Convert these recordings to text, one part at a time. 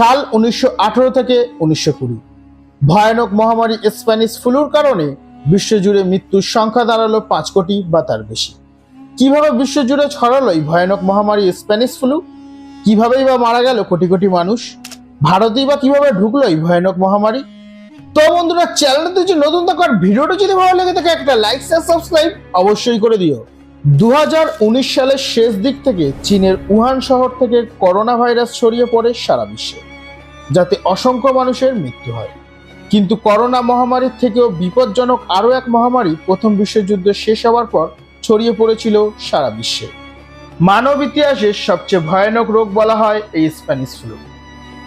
সাল উনিশশো আঠারো থেকে উনিশশো কুড়ি। ভয়ানক মহামারী স্প্যানিশ ফ্লুর কারণে বিশ্বজুড়ে মৃত্যুর সংখ্যা দাঁড়াল পাঁচ কোটি বা তার বেশি। কীভাবে বিশ্বজুড়ে ছড়ালো এই ভয়ানক মহামারী স্প্যানিশ ফ্লু? কিভাবেই বা মারা গেল কোটি কোটি মানুষ? ভারতেই বা কীভাবে ঢুকলো এই ভয়ানক মহামারী? তো বন্ধুরা চ্যানেলটা যদি নতুন থাকো আর ভিডিওটা যদি ভালো লেগে থাকে, একটা লাইক শেয়ার সাবস্ক্রাইব অবশ্যই করে দিও। দু হাজার উনিশ সালের শেষ দিক থেকে চীনের উহান শহর থেকে করোনা ভাইরাস ছড়িয়ে পড়ে সারা বিশ্বে। যাতে অসংখ্য মানুষের মৃত্যু হয়। কিন্তু করোনা মহামারীর থেকেও বিপজ্জনক আরও এক মহামারী প্রথম বিশ্বযুদ্ধ শেষ হওয়ার পর ছড়িয়ে পড়েছিল সারা বিশ্বে। মানব ইতিহাসের সবচেয়ে ভয়ানক রোগ বলা হয় এই স্প্যানিশ ফ্লু।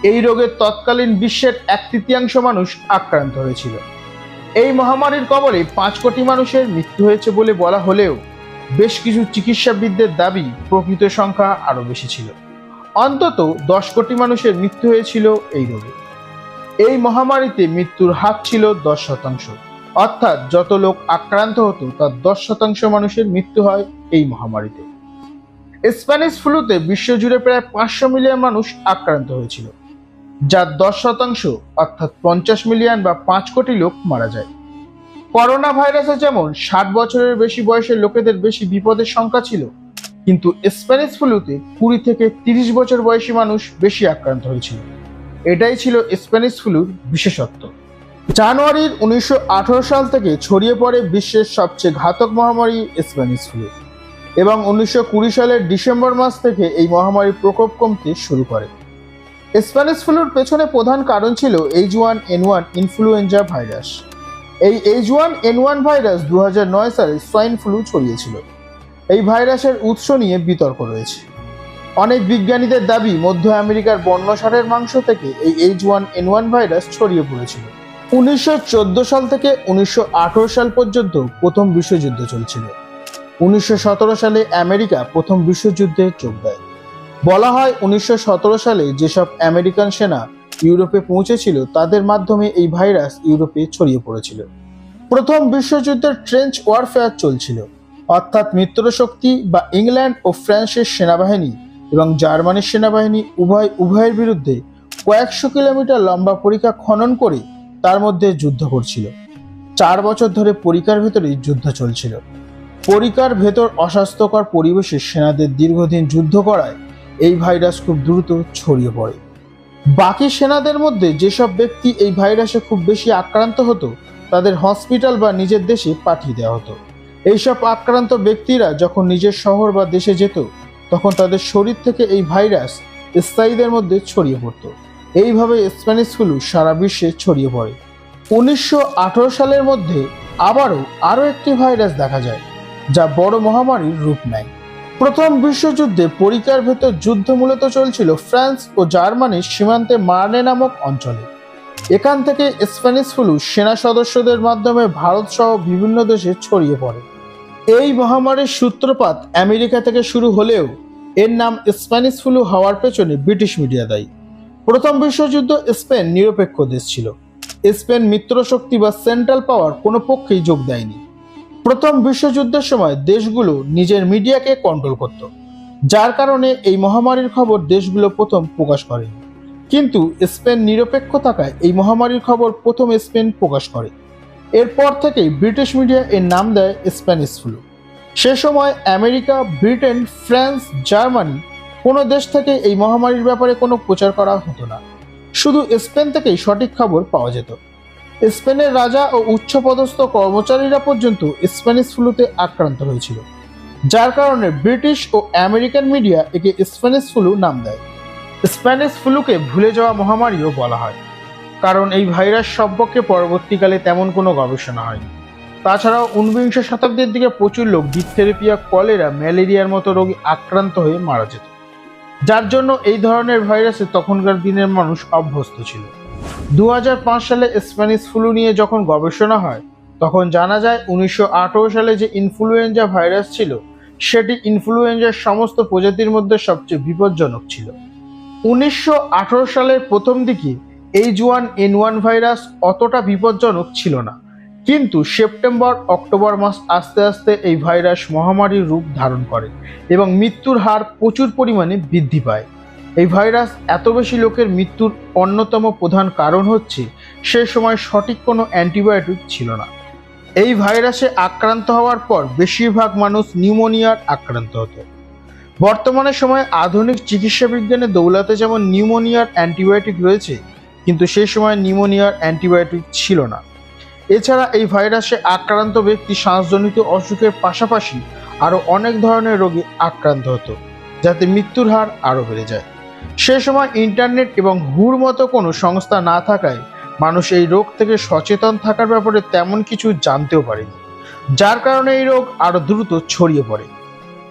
এই রোগের তৎকালীন বিশ্বের এক তৃতীয়াংশ মানুষ আক্রান্ত হয়েছিল। এই মহামারীর কবলে পাঁচ কোটি মানুষের মৃত্যু হয়েছে বলে বলা হলেও বেশ কিছু চিকিৎসাবিদদের দাবি, প্রকৃত সংখ্যা আরও বেশি ছিল। অন্তত দশ কোটি মানুষের মৃত্যু হয়েছিল এই রোগে। এই মহামারীতে মৃত্যুর হার ছিল দশ শতাংশ। অর্থাৎ যত লোক আক্রান্ত হতো, তার দশ শতাংশ মানুষের মৃত্যু হয় এই মহামারীতে। স্প্যানিশ ফ্লুতে বিশ্বজুড়ে প্রায় পাঁচশো মিলিয়ন মানুষ আক্রান্ত হয়েছিল। যার দশ শতাংশ, অর্থাৎ পঞ্চাশ মিলিয়ন বা পাঁচ কোটি লোক মারা যায়। করোনা ভাইরাসে যেমন ষাট বছরের বেশি বয়সের লোকেদের বেশি বিপদের সংখ্যা ছিল কিন্তু স্প্যানিশ ফ্লুতে কুড়ি থেকে তিরিশ বছর বয়সী মানুষ বেশি আক্রান্ত হয়েছিল। এটাই ছিল স্প্যানিশ ফ্লুর বিশেষত্ব। জানুয়ারির উনিশশো আঠারো সাল থেকে ছড়িয়ে পড়ে বিশ্বের সবচেয়ে ঘাতক মহামারী স্প্যানিশ ফ্লু এবং উনিশশো কুড়ি সালের ডিসেম্বর মাস থেকে এই মহামারীর প্রকোপ কমতে শুরু করে। স্প্যানিশ ফ্লুর পেছনে প্রধান কারণ ছিল H one N one influenza virus. এই H one N one virus দু হাজার নয় সালে সোয়াইন ফ্লু ছড়িয়েছিল। এই ভাইরাসের উৎস নিয়ে বিতর্ক রয়েছে। অনেক বিজ্ঞানীদের দাবি, মধ্য আমেরিকার বন্য ষাঁড়ের মাংস থেকে এই H one N one virus ছড়িয়ে পড়েছিল। উনিশশো চোদ্দ সাল থেকে উনিশশো আঠারো সাল পর্যন্ত প্রথম বিশ্বযুদ্ধ চলছিল। উনিশশো সতেরো সালে আমেরিকা প্রথম বিশ্বযুদ্ধে যোগ দেয়। বলা হয় উনিশশো সতেরো সালে যেসব আমেরিকান সেনা ইউরোপে পৌঁছেছিল, তাদের মাধ্যমে এই ভাইরাস ইউরোপে ছড়িয়ে পড়েছিল। প্রথম বিশ্বযুদ্ধের ট্রেঞ্চ ওয়ারফেয়ার চলছিল। অর্থাৎ মিত্রশক্তি বা ইংল্যান্ড ও ফ্রান্সের সেনাবাহিনী এবং জার্মানির সেনাবাহিনী উভয় উভয়ের বিরুদ্ধে কয়েকশো কিলোমিটার লম্বা পরীক্ষা খনন করে তার মধ্যে যুদ্ধ করছিল। চার বছর ধরে পরীক্ষার ভেতরে যুদ্ধ চলছিল। পরীক্ষার ভেতর অস্বাস্থ্যকর পরিবেশে সেনাদের দীর্ঘদিন যুদ্ধ করায় এই ভাইরাস খুব দ্রুত ছড়িয়ে পড়ে। বাকি সেনাদের মধ্যে যেসব ব্যক্তি এই ভাইরাসে খুব বেশি আক্রান্ত হতো, তাদের হসপিটাল বা নিজের দেশে পাঠিয়ে দেওয়া হতো। এইসব আক্রান্ত ব্যক্তিরা যখন নিজের শহর বা দেশে যেত, তখন তাদের শরীর থেকে এই ভাইরাস স্থায়ীদের মধ্যে ছড়িয়ে পড়তো। এইভাবে স্প্যানিশ ফ্লু সারা বিশ্বে ছড়িয়ে পড়ে। উনিশশো আঠারো সালের মধ্যে আবারও আরও একটি ভাইরাস দেখা যায়, যা বড় মহামারীর রূপ নেয়। প্রথম বিশ্বযুদ্ধে পরিকার ভেতর যুদ্ধ মূলত চলছিল ফ্রান্স ও জার্মানির সীমান্তে মার্নে নামক অঞ্চলে। এখান থেকে স্প্যানিশ ফ্লু সেনা সদস্যদের মাধ্যমে ভারত সহ বিভিন্ন দেশে ছড়িয়ে পড়ে। এই মহামারীর সূত্রপাত আমেরিকা থেকে শুরু হলেও এর নাম স্প্যানিশ ফ্লু হওয়ার পেছনে ব্রিটিশ মিডিয়া দায়ী। প্রথম বিশ্বযুদ্ধ স্পেন নিরপেক্ষ দেশ ছিল। স্পেন মিত্রশক্তি বা সেন্ট্রাল পাওয়ার কোনো পক্ষেই যোগ দেয়নি। প্রথম বিশ্বযুদ্ধের সময় দেশগুলো নিজের মিডিয়াকে কন্ট্রোল করত, যার কারণে এই মহামারীর খবর দেশগুলো প্রথম প্রকাশ করে। কিন্তু স্পেন নিরপেক্ষ থাকায় এই মহামারীর খবর প্রথম স্পেন প্রকাশ করে। এরপর থেকেই ব্রিটিশ মিডিয়া এর নাম দেয় স্প্যানিশ ফ্লু। সে সময় আমেরিকা, ব্রিটেন, ফ্রান্স, জার্মানি কোনো দেশ থেকে এই মহামারীর ব্যাপারে কোনো প্রচার করা হতো না। শুধু স্পেন থেকেই সঠিক খবর পাওয়া যেত। স্পেনের রাজা ও উচ্চপদস্থ কর্মচারীরা পর্যন্ত স্প্যানিশ ফ্লুতে আক্রান্ত হয়েছিল, যার কারণে ব্রিটিশ ও আমেরিকান মিডিয়া একে স্প্যানিশ ফ্লু নাম দেয়। স্প্যানিশ ফ্লুকে ভুলে যাওয়া মহামারীও বলা হয়। কারণ এই ভাইরাস সম্পর্কে পরবর্তীকালে তেমন কোনো গবেষণা হয়নি। তাছাড়াও ঊনবিংশ শতাব্দীর দিকে প্রচুর লোক ডিপথেরেপিয়া কলেরা, ম্যালেরিয়ার মতো রোগে আক্রান্ত হয়ে মারা যেত। যার জন্য এই ধরনের ভাইরাসে তখনকার দিনের মানুষ অভ্যস্ত ছিল। দু হাজার পাঁচ সালে স্প্যানিশ ফ্লু নিয়ে যখন গবেষণা হয়, তখন জানা যায় উনিশশো আঠেরো সালে যে ইনফ্লুয়েঞ্জা ভাইরাস ছিল, সেটি ইনফ্লুয়েঞ্জার সমস্ত প্রজাতির মধ্যে সবচেয়ে বিপজ্জনক ছিল। উনিশশো আঠারো সালের প্রথম দিকে H one N one virus অতটা বিপজ্জনক ছিল না। কিন্তু সেপ্টেম্বর, অক্টোবর মাস আস্তে আস্তে এই ভাইরাস মহামারীর রূপ ধারণ করে এবং মৃত্যুর হার প্রচুর পরিমাণে বৃদ্ধি পায়। এই ভাইরাস এত বেশি লোকের মৃত্যুর অন্যতম প্রধান কারণ হচ্ছে সে সময় সঠিক কোনো অ্যান্টিবায়োটিক ছিল না। এই ভাইরাসে আক্রান্ত হওয়ার পর বেশিরভাগ মানুষ নিউমোনিয়ার আক্রান্ত হতো। বর্তমানে সময়ে আধুনিক চিকিৎসা বিজ্ঞানের দৌলতে যেমন নিউমোনিয়ার অ্যান্টিবায়োটিক রয়েছে কিন্তু সেই সময় নিউমোনিয়ার অ্যান্টিবায়োটিক ছিল না। এছাড়া এই ভাইরাসে আক্রান্ত ব্যক্তি শ্বাসজনিত অসুখের পাশাপাশি আরও অনেক ধরনের রোগে আক্রান্ত হতো, যাতে মৃত্যুর হার আরও বেড়ে যায়। সে সময় ইন্টারনেট এবং হুর মতো কোনো সংস্থা না থাকায় মানুষ এই রোগ থেকে সচেতন থাকার ব্যাপারে তেমন কিছু জানতেও পারেনি, যার কারণে এই রোগ আরও দ্রুত ছড়িয়ে পড়ে।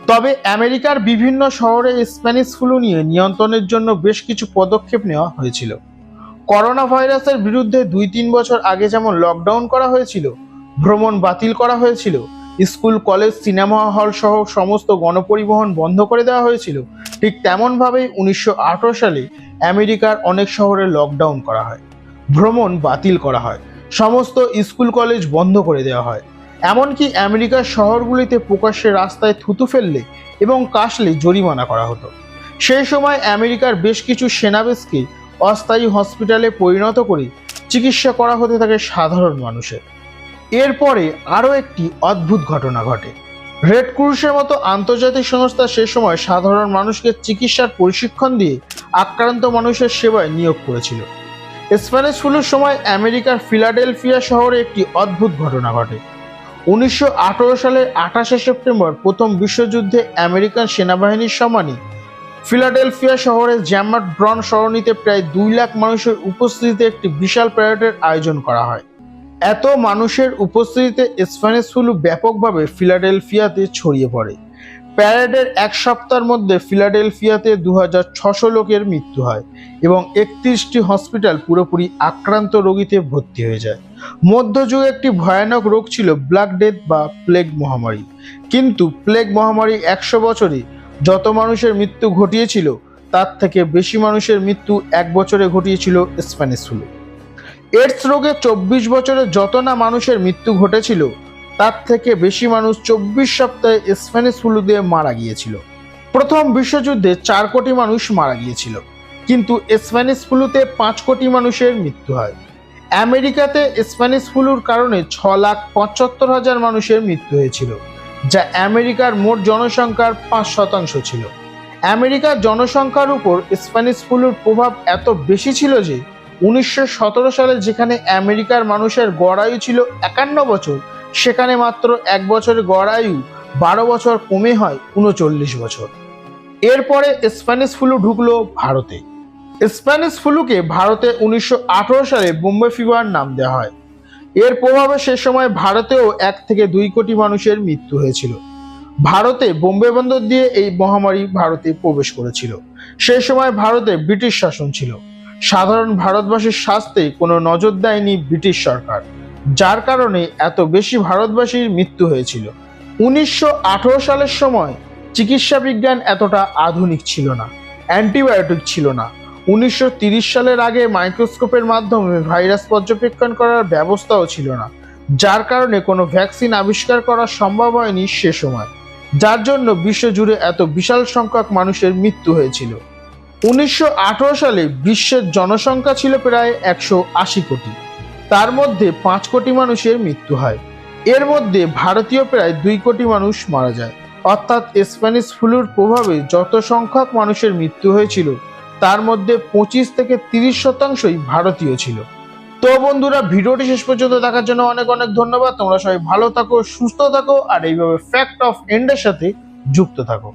তবে আমেরিকার বিভিন্ন শহরে স্প্যানিশ ফ্লু নিয়ে নিয়ন্ত্রণের জন্য বেশ কিছু পদক্ষেপ নেওয়া হয়েছিল। করোনা ভাইরাসের বিরুদ্ধে দুই তিন বছর আগে যেমন লকডাউন করা হয়েছিল, ভ্রমণ বাতিল করা হয়েছিল, স্কুল, কলেজ সিনেমা হল সহ সমস্ত গণপরিবহন বন্ধ করে দেওয়া হয়েছিল, ঠিক তেমনভাবেই উনিশশো সালে আমেরিকার অনেক শহরে লকডাউন করা হয়, ভ্রমণ বাতিল করা হয়, সমস্ত স্কুল, কলেজ বন্ধ করে দেওয়া হয়। এমনকি আমেরিকার শহরগুলিতে প্রকাশ্যে রাস্তায় থুতু ফেললে এবং কাশলে জরিমানা করা হতো। সেই সময় আমেরিকার বেশ কিছু সেনাবেশকে অস্থায়ী হসপিটালে পরিণত করে চিকিৎসা করা হতে থাকে সাধারণ মানুষের। এরপরে আরও একটি অদ্ভুত ঘটনা ঘটে। রেড ক্রুশের মতো আন্তর্জাতিক সংস্থা সে সময় সাধারণ মানুষকে চিকিৎসার প্রশিক্ষণ দিয়ে আক্রান্ত মানুষের সেবায় নিয়োগ করেছিল। স্প্যানিশ ফ্লুর সময় আমেরিকার ফিলাডেলফিয়া শহরে একটি অদ্ভুত ঘটনা ঘটে। উনিশশো আঠারো সালের আঠাশে সেপ্টেম্বর প্রথম বিশ্বযুদ্ধে আমেরিকান সেনাবাহিনীর সম্মানে ফিলাডেলফিয়া শহরের জ্যামার্ট ব্রন সরণিতে প্রায় দুই লাখ মানুষের উপস্থিতিতে একটি বিশাল প্যারেডের আয়োজন করা হয়। এত মানুষের উপস্থিতিতে স্প্যানিশ ফ্লু ব্যাপকভাবে ফিলাডেলফিয়াতে ছড়িয়ে পড়ে। প্যারেডের এক সপ্তাহের মধ্যে ফিলাডেলফিয়াতে দু হাজার ছশো লোকের মৃত্যু হয় এবং একত্রিশটি হসপিটাল পুরোপুরি আক্রান্ত রোগীতে ভর্তি হয়ে যায়। মধ্যযুগে একটি ভয়ানক রোগ ছিল ব্ল্যাক ডেথ বা প্লেগ মহামারী। কিন্তু প্লেগ মহামারী একশো বছরে যত মানুষের মৃত্যু ঘটিয়েছিল, তার থেকে বেশি মানুষের মৃত্যু এক বছরে ঘটিয়েছিল স্প্যানিশ ফ্লু এডস রোগে চব্বিশ বছরে যত না মানুষের মৃত্যু ঘটেছিল, তার থেকে বেশি মানুষ চব্বিশ সপ্তাহে স্প্যানিশ ফ্লু দিয়ে মারা গিয়েছিল। প্রথম বিশ্বযুদ্ধে চার কোটি মানুষ মারা গিয়েছিল, কিন্তু স্প্যানিশ ফ্লুতে পাঁচ কোটি মানুষের মৃত্যু হয়। আমেরিকাতে স্প্যানিশ ফ্লুর কারণে ছ লাখ পঁচাত্তর হাজার মানুষের মৃত্যু হয়েছিল। যা আমেরিকার মোট জনসংখ্যার পাঁচ শতাংশ ছিল। আমেরিকার জনসংখ্যার উপর স্প্যানিশ ফ্লুর প্রভাব এত বেশি ছিল যে, উনিশশো সতেরো সালে যেখানে আমেরিকার মানুষের গড় আয়ু ছিল একান্ন বছর, সেখানে মাত্র এক বছরের গড় আয়ু বারো বছর কমে হয় উনচল্লিশ বছর। এরপরে স্প্যানিশ ফ্লু ঢুকলো ভারতে। স্প্যানিশ ফ্লুকে ভারতে উনিশশো আঠেরো সালে বোম্বে ফিভার নাম দেওয়া হয়। এর প্রভাবে সে সময় ভারতেও এক থেকে দুই কোটি মানুষের মৃত্যু হয়েছিল। ভারতে বোম্বে বন্দর দিয়ে এই মহামারী ভারতে প্রবেশ করেছিল। সেই সময় ভারতে ব্রিটিশ শাসন ছিল। সাধারণ ভারতবাসীর স্বাস্থ্যে কোনো নজর দেয়নি ব্রিটিশ সরকার, যার কারণে এত বেশি ভারতবাসীর মৃত্যু হয়েছিল। উনিশশো আঠারো সালের সময় চিকিৎসা বিজ্ঞান এতটা আধুনিক ছিল না, অ্যান্টিবায়োটিক ছিল না। উনিশশো সালের আগে মাইক্রোস্কোপের মাধ্যমে ভাইরাস পর্যবেক্ষণ করার ব্যবস্থাও ছিল না, যার কারণে কোনো ভ্যাকসিন আবিষ্কার করা সম্ভব হয়নি সে সময়। যার জন্য বিশ্বজুড়ে এত বিশাল সংখ্যক মানুষের মৃত্যু হয়েছিল। উনিশশো আঠেরো সালে বিশ্বের জনসংখ্যা ছিল প্রায় একশো আশি কোটি। তার মধ্যে পাঁচ কোটি মানুষের মৃত্যু হয়। এর মধ্যে ভারতীয় প্রায় দুই কোটি মানুষ মারা যায়। অর্থাৎ স্প্যানিশ ফ্লুর প্রভাবে যত সংখ্যক মানুষের মৃত্যু হয়েছিল তার মধ্যে পঁচিশ থেকে তিরিশ শতাংশই ভারতীয় ছিল। তো বন্ধুরা, ভিডিওটি শেষ পর্যন্ত দেখার জন্য অনেক অনেক ধন্যবাদ। তোমরা সবাই ভালো থাকো, সুস্থ থাকো, আর এইভাবে ফ্যাক্ট অফ এন্ডের সাথে যুক্ত থাকো।